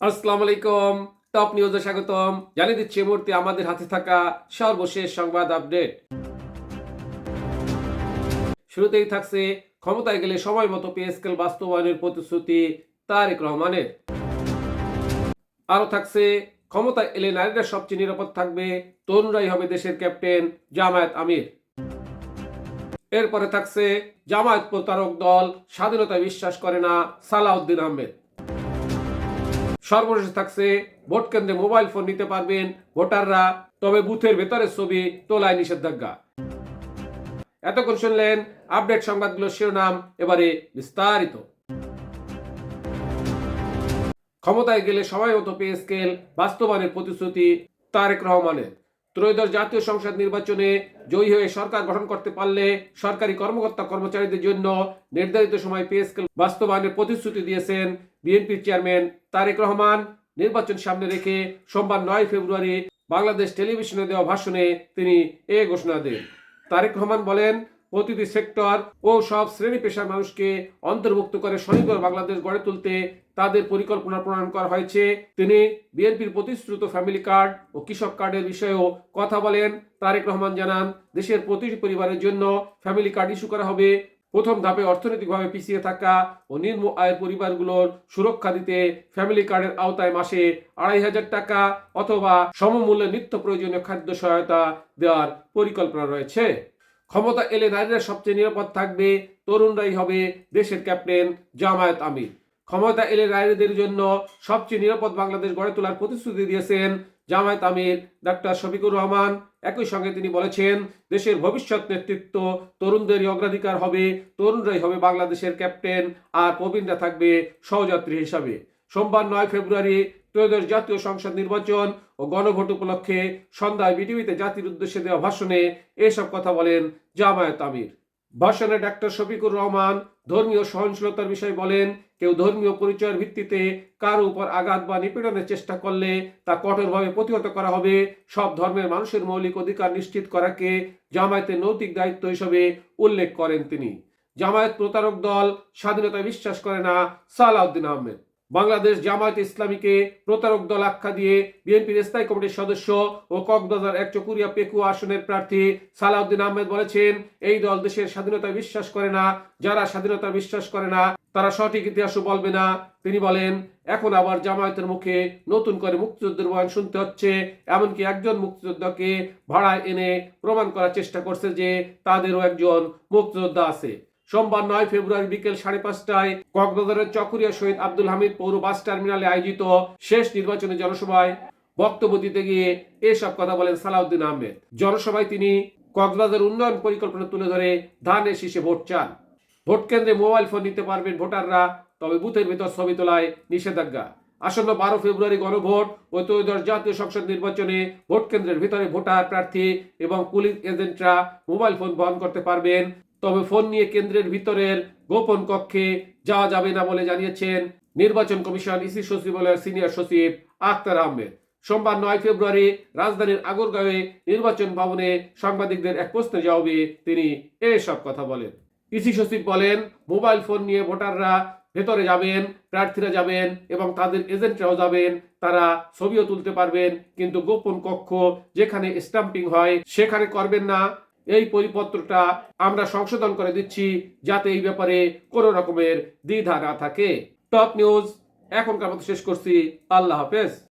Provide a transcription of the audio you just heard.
আসসালামু আলাইকুম টপ নিউজে স্বাগতম। জানিয়ে দিচ্ছি মুহূর্তে আমাদের হাতে থাকা সর্বশেষ সংবাদ আপডেট। শুরুতেই থাকছে ক্ষমতায় গেলে সময় মতো পে স্কেল বাস্তবায়নের প্রতিশ্রুতি তারেক রহমানের। আরও থাকছে, ক্ষমতায় এলে নারীরা সবচেয়ে নিরাপদ থাকবে, তরুণরাই হবে দেশের ক্যাপ্টেন জামায়াত আমির। এরপরে থাকছে জামায়াত প্রতারক দল, স্বাধীনতায় বিশ্বাস করে না সালাউদ্দিন আহমেদ। সর্বশেষ থাকছে ভোট কেন্দ্রে মোবাইল ফোন নিতে পারবেন ভোটাররা, তবে বুথের ভেতরের ছবি তোলায় নিষেধাজ্ঞা। এতক্ষণ শুনলেন আপডেট সংবাদগুলোর শিরোনাম, এবারে বিস্তারিত। ক্ষমতায় গেলে সময় মতো পে স্কেল, বাস্তবায়নের প্রতিশ্রুতি তারেক রহমানের। ত্রয়োদশ জাতীয় সংসদ নির্বাচনে জয়ী হয়ে সরকার গঠন করতে পারলে সরকারি কর্মকর্তা কর্মচারীদের জন্য নির্ধারিত সময় পে স্কেল বাস্তবায়নের প্রতিশ্রুতি দিয়েছেন বিএনপির চেয়ারম্যান তারেক রহমান। নির্বাচন সামনে রেখে সোমবার নয় ফেব্রুয়ারি বাংলাদেশ টেলিভিশনে দেওয়া ভাষণে তিনি এ ঘোষণা দেন। তারেক রহমান বলেন প্রতিটি সেক্টর ও সব শ্রেণি পেশার মানুষকে অন্তর্ভুক্ত করে স্বনির্ভর বাংলাদেশ গড়ে তুলতে তাদের পরিকল্পনা প্রণয়ন করা হয়েছে। তিনি বিএনপির প্রতিশ্রুত ফ্যামিলি কার্ড ও কৃষক কার্ডের বিষয়েও কথা বলেন। তারেক রহমান জানান, দেশের প্রতিটি পরিবারের জন্য ফ্যামিলি কার্ড ইস্যু করা হবে। প্রথম ধাপে অর্থনৈতিকভাবে পিছিয়ে থাকা ও নিম্ন আয়ের পরিবারগুলোর সুরক্ষা দিতে ফ্যামিলি কার্ডের আওতায় মাসে আড়াই হাজার টাকা অথবা সমমূল্যে নিত্য প্রয়োজনীয় খাদ্য সহায়তা দেওয়ার পরিকল্পনা রয়েছে। ক্ষমতা এলে নারীরা সবচেয়ে নিরাপদ থাকবে, তরুণরাই হবে দেশের ক্যাপ্টেন জামায়াত আমির। ক্ষমতা এলে নারীদের জন্য সবচেয়ে নিরাপদ বাংলাদেশ গড়ে তোলার প্রতিশ্রুতি দিয়েছেন জামায়াত আমির ডাক্তার শফিকুর রহমান। একই সঙ্গে তিনি বলেছেন, দেশের ভবিষ্যৎ নেতৃত্ব তরুণদেরই অগ্রাধিকার হবে, তরুণরাই হবে বাংলাদেশের ক্যাপ্টেন আর প্রবীণরা থাকবে সহযাত্রী হিসাবে। সোমবার নয় ফেব্রুয়ারি ত্রয়োদশ জাতীয় সংসদ নির্বাচন ও গণভোট উপলক্ষে সন্ধ্যায় বিটিভিতে জাতির উদ্দেশ্যে দেওয়া ভাষণে এসব কথা বলেন জামায়াত আমির। ভাষণে ডাক্তার শফিকুর রহমান ধর্মীয় সহনশীলতার বিষয়ে বলেন, কেউ ধর্মীয় পরিচয়ের ভিত্তিতে কারও উপর আঘাত বা নিপীড়নের চেষ্টা করলে তা কঠোরভাবে প্রতিহত করা হবে। সব ধর্মের মানুষের মৌলিক অধিকার নিশ্চিত করাকে জামায়াতের নৈতিক দায়িত্ব হিসেবে উল্লেখ করেন তিনি। জামায়াত প্রতারক দল স্বাধীনতায় বিশ্বাস করে না সালাউদ্দিন আহমেদ। বাংলাদেশ জামায়াত ইসলামীকে প্রতারক দল আখ্যা দিয়ে বিএনপির স্থায়ী কমিটির সদস্য ও কক্সবাজার এক চকুরিয়া পেকু আসনের প্রার্থী সালাউদ্দিন আহমেদ বলেছেন, এই দল দেশের স্বাধীনতায় বিশ্বাস করে না, যারা স্বাধীনতা বিশ্বাস করে না, তারা সঠিক ইতিহাসও বলবে না। তিনি বলেন, এখন আবার জামায়াতের মুখে নতুন করে মুক্তিযুদ্ধের বয়ান শুনতে হচ্ছে, এমনকি একজন মুক্তিযোদ্ধাকে ভাড়ায় এনে প্রমাণ করার চেষ্টা করছে যে তাদেরও একজন মুক্তিযোদ্ধা আছে। সোমবার নয় ফেব্রুয়ারি বিকেল সাড়ে পাঁচটায় কক্সবাজারের চকরিয়া শহীদ আব্দুল হামিদ পৌর বাস টার্মিনালে আয়োজিত শেষ নির্বাচনী জনসভায় বক্তব্য দিতে গিয়ে এসব কথা বলেন সালাউদ্দিন আহমেদ। জনসভায় তিনি কক্সবাজার উন্নয়ন পরিকল্পনা তুলে ধরে ধানের শীষে ভোট চান। ভোট কেন্দ্রে মোবাইল ফোন নিতে পারবেন ভোটাররা, তবে বুথের ভেতর ছবি তোলায় নিষেধাজ্ঞা। আসন্ন বারো ফেব্রুয়ারি গণভোট ও ত্রয়োদশ জাতীয় সংসদ নির্বাচনে ভোট কেন্দ্রের ভিতরে ভোটার প্রার্থী এবং পুলিশ এজেন্টরা মোবাইল ফোন বহন করতে পারবেন তবে ফোন নিয়ে কেন্দ্রের ভিতরের গোপন কক্ষে যাওয়া যাবে না বলে জানিয়েছেন নির্বাচন কমিশন ইসি সচিবালয়ের সিনিয়র সচিব আখতার আহমেদ। সোমবার নয় ফেব্রুয়ারি রাজধানীর আগরগাঁওয়ে নির্বাচন ভবনে সাংবাদিকদের এক প্রশ্নে জবাবে তিনি এসব কথা বলেন। ইসি সচিব বলেন, মোবাইল ফোন নিয়ে ভোটাররা ভেতরে যাবেন, প্রার্থীরা যাবেন এবং তাদের এজেন্টরাও যাবেন, তারা ছবিও তুলতে পারবেন, কিন্তু গোপন কক্ষ যেখানে স্টাম্পিং হয় সেখানে করবেন না। এই পরিপত্রটা আমরা সংশোধন করে দিচ্ছি যাতে এই ব্যাপারে কোনো রকমের দ্বিধা না থাকে। টপ নিউজ, এখনকার মতো শেষ করছি। আল্লাহ হাফেজ।